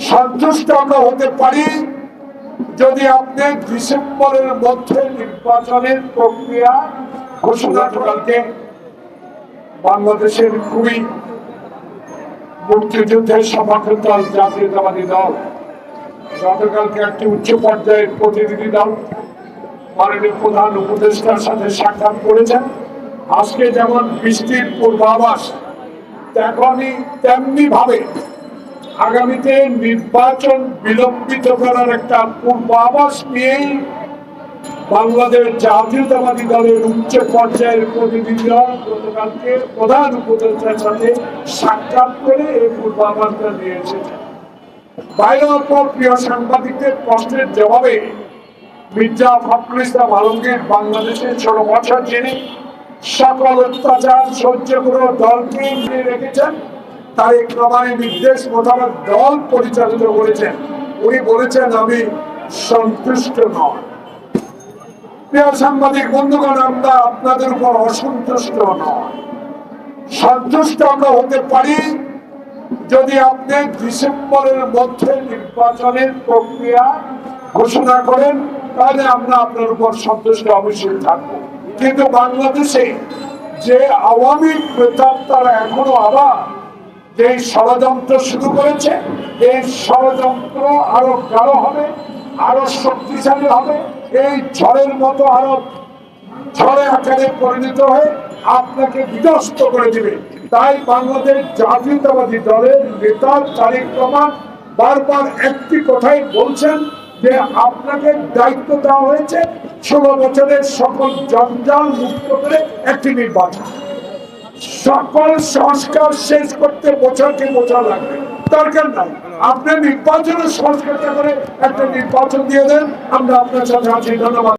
সন্তুষ্ট আমরা হতে পারি যদি আপনি ডিসেম্বরের মধ্যে নির্বাচনের প্রক্রিয়া ঘোষণা কালকে বাংলাদেশের খুবই মুক্তিযুদ্ধের সমর্থন দল, জাতীয়তাবাদী দল। গতকালকে একটি উচ্চ পর্যায়ের প্রতিনিধি দল মাননীয় প্রধান উপদেষ্টার সাথে সাক্ষাৎ করেছেন। আজকে যেমন বৃষ্টির পূর্বাভাস তেমনই তেমনি ভাবে আগামীতে নির্বাচন বিলম্বিত করার একটা পূর্বাভাস নিয়েই বাংলাদেশ জাতীয়তাবাদী দলের উচ্চ পর্যায়ের প্রতিনিধি দল গতকালকে প্রধান উপদেষ্টার সাথে সাক্ষাৎ করে এই পূর্বাভাসটা নিয়ে এসেছে বাইরের পর প্রিয় সাংবাদিকদের প্রশ্নের জবাবে মির্জা ফখরুল ইসলাম আলমগীর বাংলাদেশের ষোলো বছর যিনি সকল অত্যাচার সহ্য করে দলকে রেখেছেন। নির্দেশ মোতাবেক দল পরিচালিত করেছেন। উনি বলেছেন, আমি সন্তুষ্ট নয় সাংবাদিক বন্ধুগণ, আমরা আপনাদের উপর অসন্তুষ্ট নয় সন্তুষ্ট আমরা হতে পারি যদি আপনি ডিসেম্বরের মধ্যে নির্বাচনের প্রক্রিয়া ঘোষণা করেন, তাহলে আমরা আপনার উপর সন্তুষ্ট অবশ্যই থাকব। কিন্তু বাংলাদেশে যে আওয়ামী প্রেতার তারা এখনও আবার যে ষড়যন্ত্র শুরু করেছে এই ষড়যন্ত্র আরও গাঢ় হবে, আরও শক্তিশালী হবে, এই ঝড়ের মতো আরও ঝড়ে আকারে পরিণত হয়ে আপনাকে বিধ্বস্ত করে দিবে। তাই বাংলাদেশ জাতীয়তাবাদী দলের নেতা তারিক রহমান বারবার একটি কথাই বলছেন যে আপনাকে দায়িত্ব দেওয়া হয়েছে, ষোলো বছরের সকল জঞ্জাল মুক্ত করে একটি নির্বাচন। সকল সংস্কার শেষ করতে বছরকে বোঝা লাগবে। দরকার নাই। আপনি নির্বাচনের সংস্কারটা করে একটা নির্বাচন দিয়ে দেন। আমরা আপনার সাথে আছি। ধন্যবাদ।